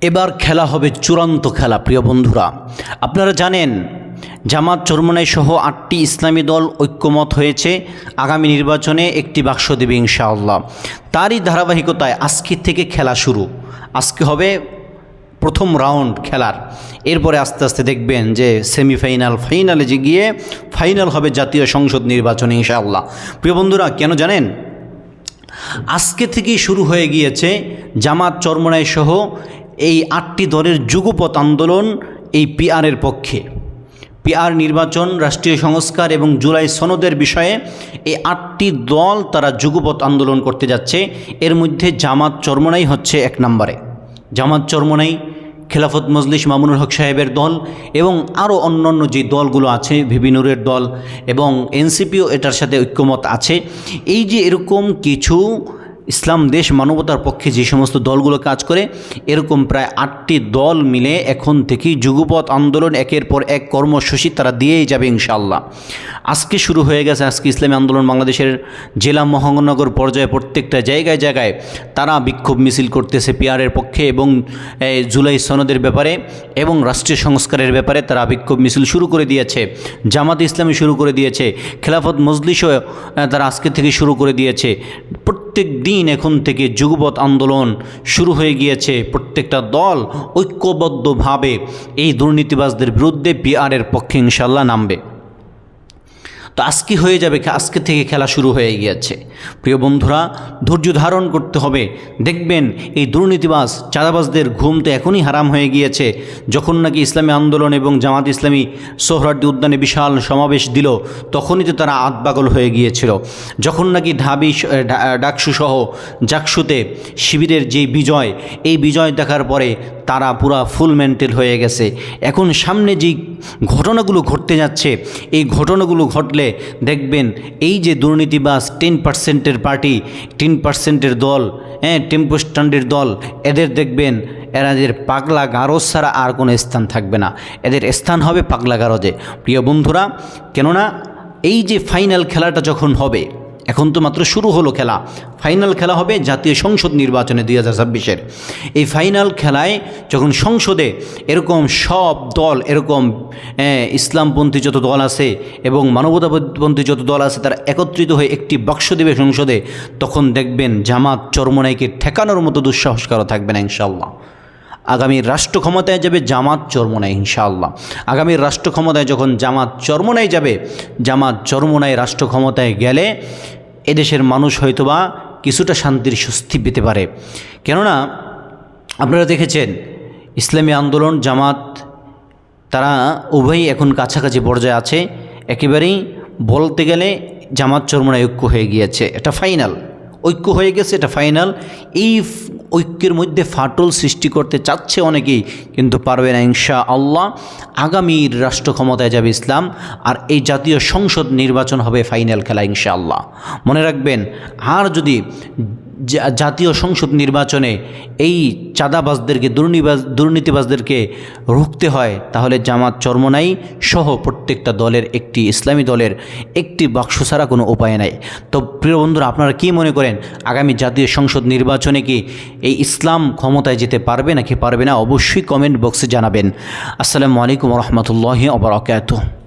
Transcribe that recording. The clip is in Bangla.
এবার খেলা হবে চূড়ান্ত খেলা, প্রিয় বন্ধুরা। আপনারা জানেন, জামাত চরমনাই সহ আটটি ইসলামী দল ঐক্যমত হয়েছে। আগামী নির্বাচনে একটি বাক্স দেবে ইনশাআল্লাহ। তারই ধারাবাহিকতায় আজকে থেকে খেলা শুরু। আজকে হবে প্রথম রাউন্ড খেলার। এরপরে আস্তে আস্তে দেখবেন যে সেমিফাইনাল, ফাইনালে যে গিয়ে ফাইনাল হবে জাতীয় সংসদ নির্বাচনে ইনশাআল্লাহ। প্রিয় বন্ধুরা, কেন জানেন? আজকে থেকেই শুরু হয়ে গিয়েছে জামাত চরমনাই সহ এই আটটি দলের যুগপথ আন্দোলন এই পিআরের পক্ষে। পিআর নির্বাচন, রাষ্ট্রীয় সংস্কার এবং জুলাই সনদের বিষয়ে এই আটটি দল তারা যুগপথ আন্দোলন করতে যাচ্ছে। এর মধ্যে জামাত চরমনাই হচ্ছে এক নম্বরে। জামাত চরমনাই, খেলাফত মজলিস মামুনুল হক সাহেবের দল এবং আরও অন্যান্য যে দলগুলো আছে ভিবিনুরের দল এবং এনসিপিও এটার সাথে ঐক্যমত আছে। এই যে এরকম কিছু ইসলাম দেশ মানবতার পক্ষে যে সমস্ত দলগুলো কাজ করে, এরকম প্রায় আটটি দল মিলে এখন থেকেই যুগপথ আন্দোলন একের পর এক কর্মসূচি তারা দিয়েই যাবে ইনশাল্লাহ আজকে শুরু হয়ে গেছে আজকে ইসলামী আন্দোলন বাংলাদেশের জেলা মহানগর পর্যায়ে প্রত্যেকটা জায়গায় জায়গায় তারা বিক্ষোভ মিছিল করতেছে পিয়ারের পক্ষে এবং জুলাই সনদের ব্যাপারে এবং রাষ্ট্রীয় সংস্কারের ব্যাপারে তারা বিক্ষোভ মিছিল শুরু করে দিয়েছে, জামাত ইসলামী শুরু করে দিয়েছে, খেলাফত মজলিসও তারা আজকে থেকে শুরু করে দিয়েছে। প্রত্যেক দিন এখন থেকে যুগবৎ আন্দোলন শুরু হয়ে গিয়েছে। প্রত্যেকটা দল ঐক্যবদ্ধভাবে এই দুর্নীতিবাজদের বিরুদ্ধে বিআরের পক্ষে ইনশাল্লাহ নামবে। তো আজকে হয়ে যাবে আজকে থেকে খেলা শুরু হয়ে গিয়েছে। প্রিয় বন্ধুরা, ধৈর্য ধারণ করতে হবে। দেখবেন এই দুর্নীতিবাজ, চাঁদাবাজদের ঘুম তো এখনই হারাম হয়ে গিয়েছে। যখন নাকি ইসলামী আন্দোলন এবং জামাত ইসলামী সোহরার্দি উদ্যানে বিশাল সমাবেশ দিল, তখনই তো তারা আতবাগল হয়ে গিয়েছিল। যখন নাকি ঢাবি স- ডা- ডাকসু সহ জাকসুতে শিবিরের যে বিজয়, এই বিজয় দেখার পরে তারা পুরা ফুল মেন্টেল হয়ে গেছে। এখন সামনে যে ঘটনাগুলো ঘটতে যাচ্ছে, এই ঘটনাগুলো ঘটলে দেখবেন এই যে দুর্নীতিবাস টেন পার্সেন্টের পার্টি টেন পার্সেন্টের দল হ্যাঁ টেম্পো স্ট্যান্ডের দল, এদের দেখবেন এরাদের পাগলা গারজ ছাড়া আর কোনো স্থান থাকবে না। এদের স্থান হবে পাগলা গারজে। প্রিয় বন্ধুরা, কেননা এই যে ফাইনাল খেলাটা যখন হবে এখন তো মাত্র শুরু হলো খেলা। ফাইনাল খেলা হবে জাতীয় সংসদ নির্বাচনে দুই হাজার ছাব্বিশের। এই ফাইনাল খেলায় যখন সংসদে এরকম সব দল, এরকম ইসলামপন্থী যত দল আছে এবং মানবতাপন্থী যত দল আছে, তারা একত্রিত হয়ে একটি বাক্স দেবে সংসদে, তখন দেখবেন জামাত চরমনাইকে ঠেকানোর মতো দুঃসাহস কারও থাকবে না ইনশাল্লাহ আগামী রাষ্ট্র ক্ষমতায় যাবে জামাত চরমনাই ইনশাআল্লাহ। আগামী রাষ্ট্র ক্ষমতায় যখন জামাত চরমনাই যাবে, জামাত চরমনাই রাষ্ট্র ক্ষমতায় গেলে এদেশের মানুষ হয়তোবা কিছুটা শান্তির স্বস্তি পেতে পারে। কেননা, আপনারা দেখেছেন, ইসলামী আন্দোলন, জামাত, তারা উভয়ই এখন কাছাকাছি পর্যায়ে আছে। একেবারেই বলতে গেলে জামাত চরমনায় ঐক্য হয়ে গিয়েছে। এটা ফাইনাল ঐক্য হয়ে গেছে, এটা ফাইনাল এই ঐক্যের মধ্যে ফাটল সৃষ্টি করতে চাচ্ছে অনেকেই, কিন্তু পারবে না ইনশা আল্লাহ আগামীর রাষ্ট্র ক্ষমতায় যাবে ইসলাম, আর এই জাতীয় সংসদ নির্বাচন হবে ফাইনাল খেলা ইনশা আল্লাহ মনে রাখবেন, আর যদি জাতীয় সংসদ নির্বাচনে এই চাঁদাবাজদেরকে, দুর্নীবাজ, দুর্নীতিবাজদেরকে রুখতে হয়, তাহলে জামাত চরমনাই সহ প্রত্যেকটা দলের একটি ইসলামী দলের একটি বাক্স ছাড়া কোনো উপায় নাই। তো প্রিয় বন্ধুরা, আপনারা কী মনে করেন, আগামী জাতীয় সংসদ নির্বাচনে কি এই ইসলাম ক্ষমতায় যেতে পারবে নাকি পারবে না? অবশ্যই কমেন্ট বক্সে জানাবেন। আসসালামু আলাইকুম রহমতুল্লাহি অবরাকাতুহ